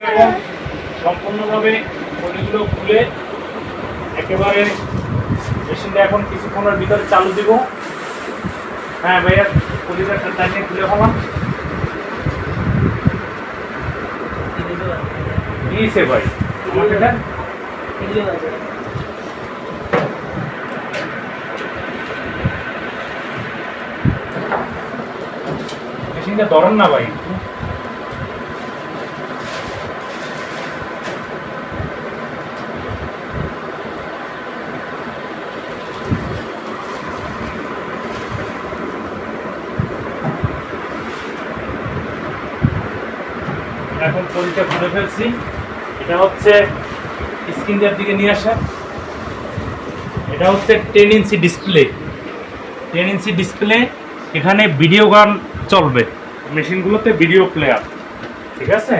এবং সম্পূর্ণভাবে পলিগুলো খুলে একেবারে মেশিনটা এখন কিছুক্ষণের ভিতরে চালু দিব। হ্যাঁ ভাইয়া পলিটা টাইনে খুলে হলাম দিয়েছে ভাই। মেশিনটা ধরেন না ভাই। এখন পরিচয় খুলে ফেলছি। এটা হচ্ছে স্ক্রিন স্ক্রিনটার দিকে নিয়ে আসা। এটা হচ্ছে ten inch display. Ten inch display এখানে ভিডিও গান চলবে। মেশিনগুলোতে ভিডিও প্লেয়ার। ঠিক আছে?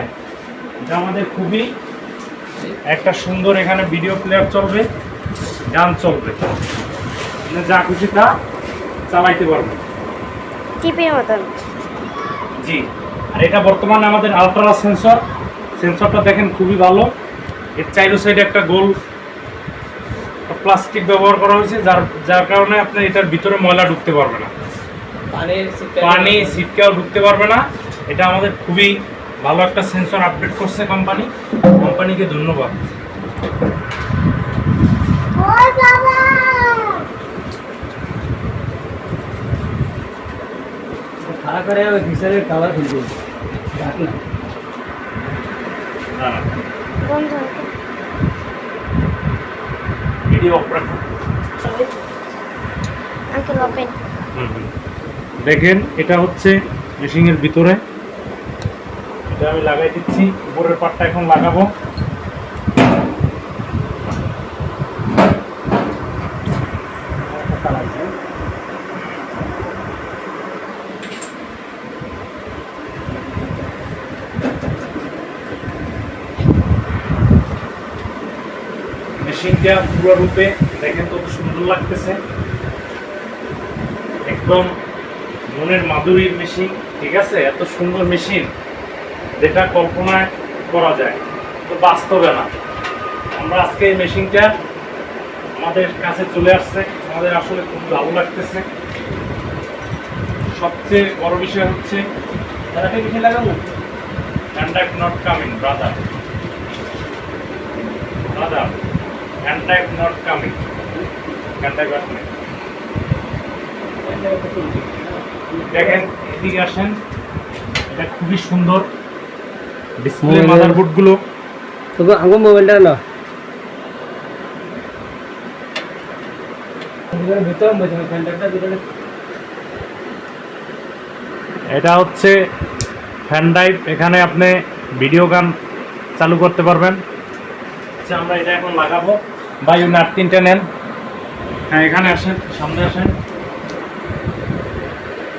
এটা আমাদের খুবই একটা সুন্দর এখানে ভিডিও প্লেয়ার চলবে গান চলবে। যা খুশি তা চালাইতে পারবে। টিপির মতন। জি। আর এটা বর্তমানে আমাদের আলট্রা সেন্সর সেন্সরটা দেখেন খুবই ভালো। এর চাইরো সাইডে একটা গোল প্লাস্টিক ব্যবহার করা হয়েছে যার যার কারণে আপনার এটার ভিতরে ময়লা ঢুকতে পারবে না। পানি ছিটকেও ঢুকতে পারবে না। এটা আমাদের খুবই ভালো একটা সেন্সর আপডেট করছে কোম্পানি কোম্পানিকে ধন্যবাদ। খারাপ করে ঘিসারের কালার খুলবে। দেখেন এটা হচ্ছে মেশিনের ভিতরে। এটা আমি লাগাই দিচ্ছি উপরের পাটটা এখন লাগাবো। মেশিনটা পুরো রূপে দেখেন কত সুন্দর লাগতেছে। একদম মনের মাধুরীর মেশিন, ঠিক আছে? এত সুন্দর মেশিন যেটা কল্পনায় করা যায়। তো বাস্তবে না। আমরা আজকে এই মেশিনটা আমাদের কাছে চলে আসছে। আমাদের আসলে খুব ভালো লাগতেছে। সবচেয়ে বড় বিষয় হচ্ছে, তারা বেশি লাগাবো? Contact not coming brother brother contact not coming contact আসলে দেখেন এদিকে আসেন। এটা খুবই সুন্দর ডিসপ্লে মাদারবোর্ডগুলো। তবু আমার মোবাইলটা না ভিতরে ফ্যানটা ভিতরে এটা হচ্ছে ফ্যান ড্রাইভ এখানে আপনি ভিডিও গান চালু করতে পারবেন। আচ্ছা আমরা এটা এখন লাগাবো। বায়ু নাট তিনটে নেন। হ্যাঁ এখানে আসেন সামনে আসেন।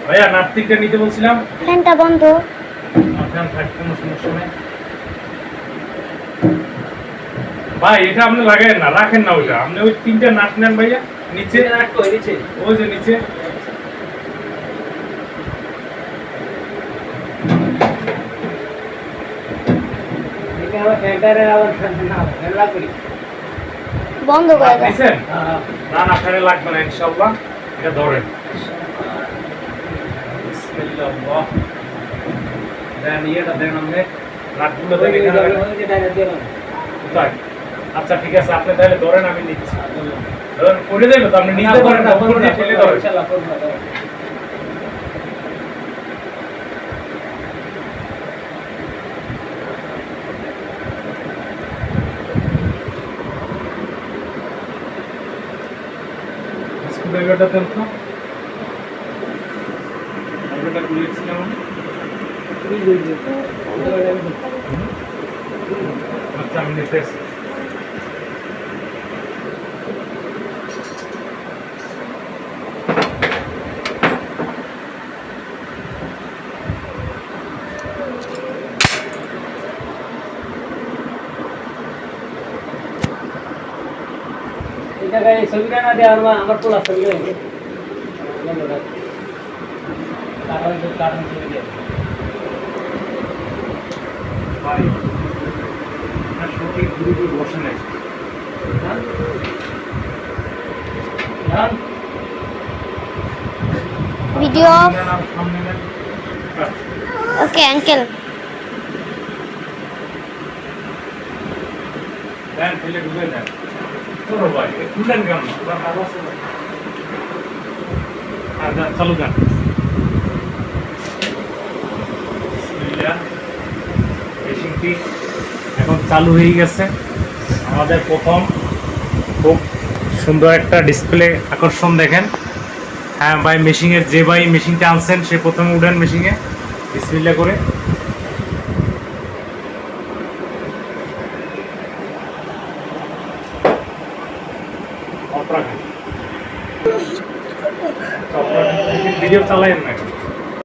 ভাইয়া নাট তিনটে নিতে বলছিলাম। ফ্যানটা বন্ধ। থাক কোনো সমস্যা নেই। ভাই এটা আপনি লাগাই না রাখেন না ওইটা। আপনি ওই তিনটে নাট নেন ভাইয়া নিচে। ওই যে নিচে। ফ্যানটারে আবার ফ্যান না ফ্যান লাগবে বন্ধ করে হ্যাঁ না না ফেরে লাগবে না ইনশাআল্লাহ। এটা ধরেন। বিসমিল্লাহ। দেন এটা দেন রাখগুলো দেন এখানে। কোথায়? আচ্ছা ঠিক আছে আপনি তাহলে ধরেন আমি নিচ্ছি। ধরেন করে দেবেন তো আপনি নিতে পারেন না ফেলে ধরেন। স্ক্রুড্রাইভারটা দেন তো ড্রাইভারটা খুলেছিলাম আমি আচ্ছা আমি নিতেছি জায়গায় এই ছবিটা না দিয়ে আমার পোলা ছবি বসে নেই হ্যাঁ? হ্যাঁ? ভিডিও। ওকে আঙ্কেল দেন ফেলে ঢুকে দেন চলো বিসমিল্লাহ। মেশিনটি এখন চালু হয়ে গেছে। আমাদের প্রথম খুব সুন্দর একটা ডিসপ্লে আকর্ষণ দেখেন। হ্যাঁ ভাই মেশিনের যে ভাই মেশিনটা আনছেন সে প্রথমে উঠেন মেশিনে বিসমিল্লা করে। ভিডিও চালায়েন না।